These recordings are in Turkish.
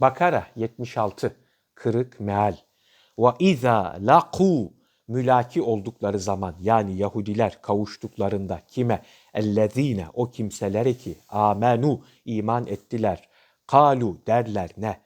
Bakara 76 kırık meal. Ve izâ laqû mülaki oldukları zaman yani Yahudiler kavuştuklarında kime? Ellezine o kimselere ki amenu iman ettiler. Kalu derler ne?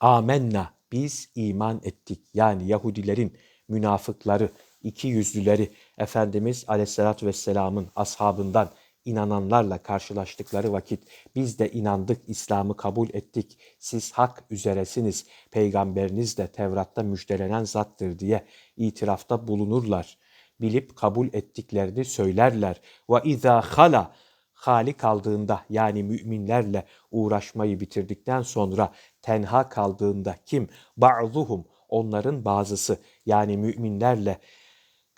Amenna biz iman ettik. Yani Yahudilerin münafıkları, iki yüzlüleri Efendimiz Aleyhisselatü Vesselam'ın ashabından inananlarla karşılaştıkları vakit biz de inandık, İslam'ı kabul ettik. Siz hak üzeresiniz. Peygamberiniz de Tevrat'ta müjdelenen zattır diye itirafta bulunurlar. Bilip kabul ettiklerini söylerler. Ve izâ hala hali kaldığında yani müminlerle uğraşmayı bitirdikten sonra tenha kaldığında kim? Ba'zuhum onların bazısı yani müminlerle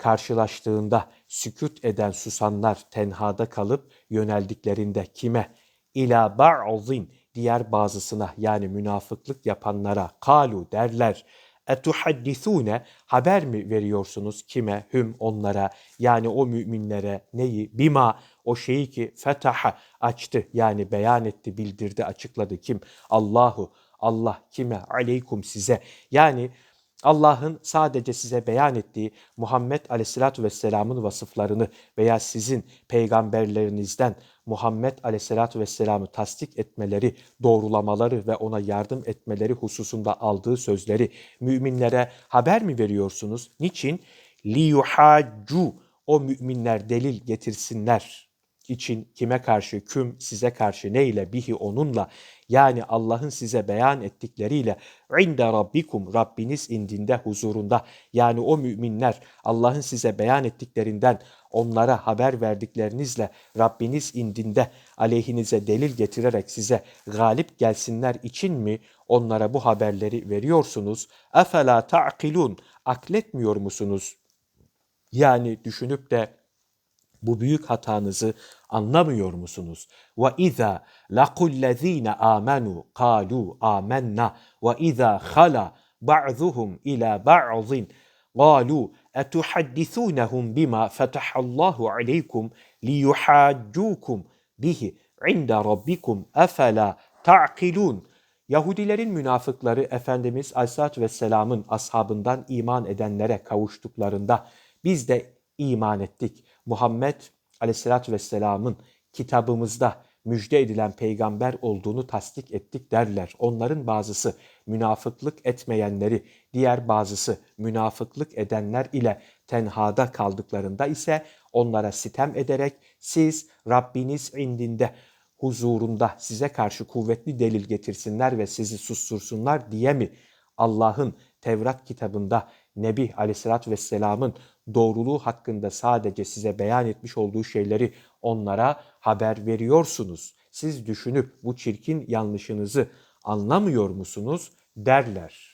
karşılaştığında sükut eden susanlar tenhada kalıp yöneldiklerinde kime? İla ba'zin diğer bazısına yani münafıklık yapanlara kalu derler. Etuhaddisune haber mi veriyorsunuz kime? Hüm onlara yani o müminlere neyi? Bima o şeyi ki fetaha açtı yani beyan etti, bildirdi, açıkladı kim? Allahu Allah kime? Aleykum size. Yani Allah'ın sadece size beyan ettiği Muhammed Aleyhisselatü Vesselam'ın vasıflarını veya sizin peygamberlerinizden Muhammed Aleyhisselatü Vesselam'ı tasdik etmeleri, doğrulamaları ve ona yardım etmeleri hususunda aldığı sözleri müminlere haber mi veriyorsunuz? Niçin? liyuhaccu o müminler delil getirsinler için kime karşı küm size karşı ne ile bihi onunla yani Allah'ın size beyan ettikleriyle inde rabbikum Rabbiniz indinde huzurunda yani o müminler Allah'ın size beyan ettiklerinden onlara haber verdiklerinizle Rabbiniz indinde aleyhinize delil getirerek size galip gelsinler için mi onlara bu haberleri veriyorsunuz? Efela ta'kilun akletmiyor musunuz? Yani düşünüp de bu büyük hatanızı anlamıyor musunuz? Ve iza laqullezine amenu kalu amennâ ve iza hala ba'zuhum ila ba'zin قالوا أتحدثونهم بما فتح الله عليكم ليحاجوكم به عند ربكم أفلا تعقلون Yahudilerin münafıkları Efendimiz Aleyhisselatü Vesselam'ın ashabından iman edenlere kavuştuklarında biz de iman ettik. Muhammed Aleyhisselatü Vesselam'ın kitabımızda müjde edilen peygamber olduğunu tasdik ettik derler. Onların bazısı münafıklık etmeyenleri, diğer bazısı münafıklık edenler ile tenhada kaldıklarında ise onlara sitem ederek siz Rabbiniz indinde huzurunda size karşı kuvvetli delil getirsinler ve sizi sustursunlar diye mi Allah'ın Tevrat kitabında Nebi Aleyhisselatü Vesselam'ın doğruluğu hakkında sadece size beyan etmiş olduğu şeyleri onlara haber veriyorsunuz. Siz düşünüp bu çirkin yanlışınızı anlamıyor musunuz derler.